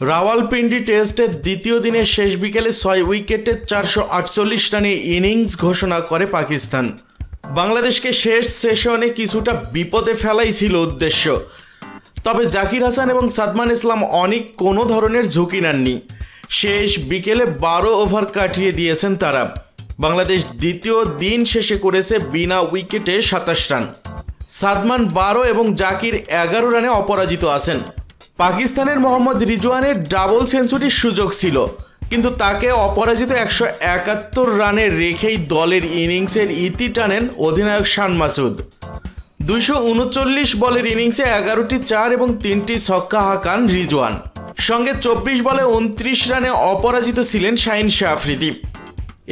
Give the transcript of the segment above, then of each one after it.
রাওয়ালপিন্ডি টেস্টের দ্বিতীয় দিনের শেষ বিকেলে ছয় উইকেটে চারশো আটচল্লিশ রানে ইনিংস ঘোষণা করে পাকিস্তান। বাংলাদেশকে শেষ সেশনে কিছুটা বিপদে ফেলাই ছিল উদ্দেশ্য। তবে জাকির হাসান এবং সাদমান ইসলাম অনেক কোনো ধরনের ঝুঁকি নেননি। শেষ বিকেলে বারো ওভার কাটিয়ে দিয়েছেন তারা। বাংলাদেশ দ্বিতীয় দিন শেষে করেছে বিনা উইকেটে সাতাশ রান। সাদমান বারো এবং জাকির এগারো রানে অপরাজিত আছেন। পাকিস্তানের মোহাম্মদ রিজওয়ানের ডাবল সেঞ্চুরির সুযোগ ছিল, কিন্তু তাকে অপরাজিত একশো একাত্তর রানে রেখেই দলের ইনিংসের ইতি টানেন অধিনায়ক শান মাসুদ। দুইশো উনচল্লিশ বলের ইনিংসে এগারোটি চার এবং তিনটি ছক্কা হাঁকান রিজওয়ান। সঙ্গে চব্বিশ বলে উনত্রিশ রানে অপরাজিত ছিলেন শাহিন শাহ আফ্রিদি।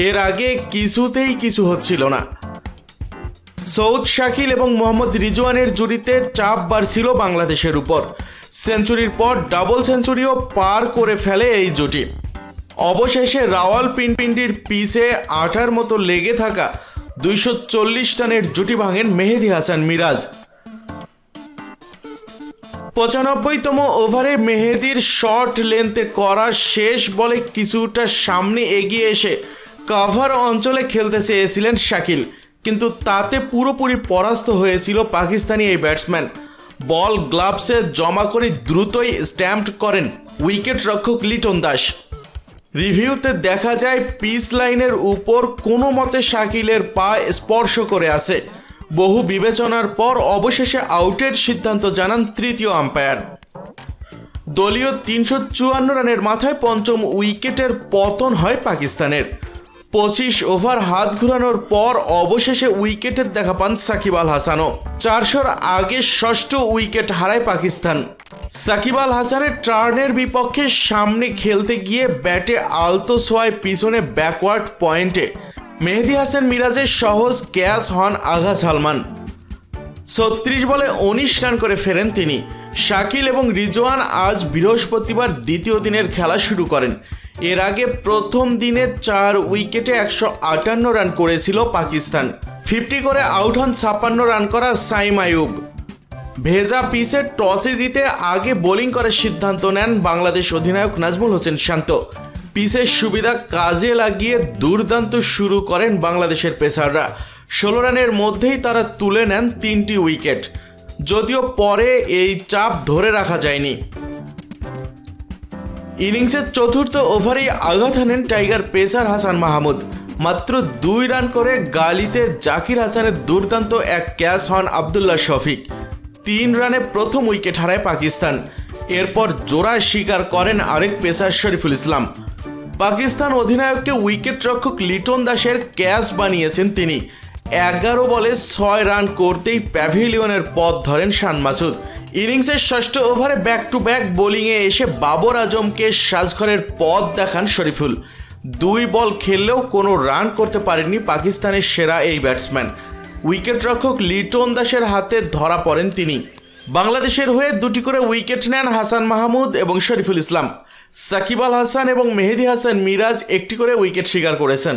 এর আগে কিছুতেই কিছু হচ্ছিল না। সৌদ শাকিল এবং মোহাম্মদ রিজওয়ানের জুড়িতে চাপ বাড়ছিল বাংলাদেশের উপর। সেঞ্চুরির পর ডাবল সেঞ্চুরিও পার করে ফেলে এই জুটি। অবশেষে রাওয়াল পিনপিন্ডির পিসে আটার মতো লেগে থাকা দুইশো চল্লিশ রানের জুটি ভাঙেন মেহেদি হাসান মিরাজ। পঁচানব্বইতম ওভারে মেহেদির শর্ট লেন্থে করা শেষ বলে কিছুটা সামনে এগিয়ে এসে কাভার অঞ্চলে খেলতে চেয়েছিলেন শাকিল। কিন্তু তাতে পুরোপুরি পরাস্ত হয়েছিল পাকিস্তানি এই ব্যাটসম্যান বল গ্লাভসে জমা করে দ্রুতই স্ট্যাম্পড করেন উইকেট রক্ষক লিটন দাস। রিভিউতে দেখা যায় পিস লাইনের উপর কোনো মতে শাকিলের পা স্পর্শ করে আছে বহু বিবেচনার পর অবশেষে আউটের সিদ্ধান্ত জানান তৃতীয় আম্পায়ার দলীয় তিনশো চুয়ান্ন রানের মাথায় পঞ্চম উইকেটের পতন হয় পাকিস্তানের। পঁচিশ ওভার হাত ঘুরানোর পর অবশেষে উইকেটের দেখা পান সাকিব আল হাসানও। চারশোর আগে ষষ্ঠ উইকেট হারায় পাকিস্তান। সাকিব আল হাসানের টার্নের বিপক্ষে সামনে খেলতে গিয়ে ব্যাটে আলতো সোয়ায় পিছনে ব্যাকওয়ার্ড পয়েন্টে। মেহেদি হাসান মিরাজের সহজ ক্যাচ হন আঘা সালমান। ছত্রিশ বলে উনিশ রান করে ফেরেন তিনি। শাকিল এবং রিজওয়ান আজ বৃহস্পতিবার দ্বিতীয় দিনের খেলা শুরু করেন। এর আগে প্রথম দিনে চার উইকেটে একশো আটান্ন রান করেছিল পাকিস্তান। ফিফটি করে আউট হন ছাপ্পান্ন রান করা সাইম আয়ুব ভেজা পিসে টসে জিতে আগে বোলিং করার সিদ্ধান্ত নেন বাংলাদেশ অধিনায়ক নাজমুল হোসেন শান্ত। পিসের সুবিধা কাজে লাগিয়ে দুর্দান্ত শুরু করেন বাংলাদেশের পেসাররা। ষোলো রানের মধ্যেই তারা তুলে নেন তিনটি উইকেট। যদিও পরে এই চাপ ধরে রাখা যায়নি। ইনিংসের চতুর্থ ওভারেই আঘাত হানেন টাইগার পেসার হাসান মাহমুদ। মাত্র দুই রান করে গালিতে জাকির হাসানের দুর্দান্ত এক ক্যাচ হন আবদুল্লাহ শফিক। তিন রানে প্রথম উইকেট হারায় পাকিস্তান। এরপর জোড়া স্বীকার করেন আরেক পেসার শরীফুল ইসলাম। পাকিস্তান অধিনায়ককে উইকেট রক্ষক লিটন দাসের ক্যাচ বানিয়েছেন তিনি। এগারো বলে ছয় রান করতেই প্যাভিলিয়নের পথ ধরেন শান মাসুদ। ইনিংসের ষষ্ঠ ওভারে ব্যাক টু ব্যাক বোলিংয়ে এসে বাবর আজমকে সাজঘরের পথ দেখান শরীফুল। দুই বল খেললেও কোনো রান করতে পারেননি পাকিস্তানের সেরা এই ব্যাটসম্যান উইকেট রক্ষক লিটন দাসের হাতে ধরা পড়েন তিনি। বাংলাদেশের হয়ে দুটি করে উইকেট নেন হাসান মাহমুদ এবং শরীফুল ইসলাম। সাকিব আল হাসান এবং মেহেদি হাসান মিরাজ একটি করে উইকেট শিকার করেছেন।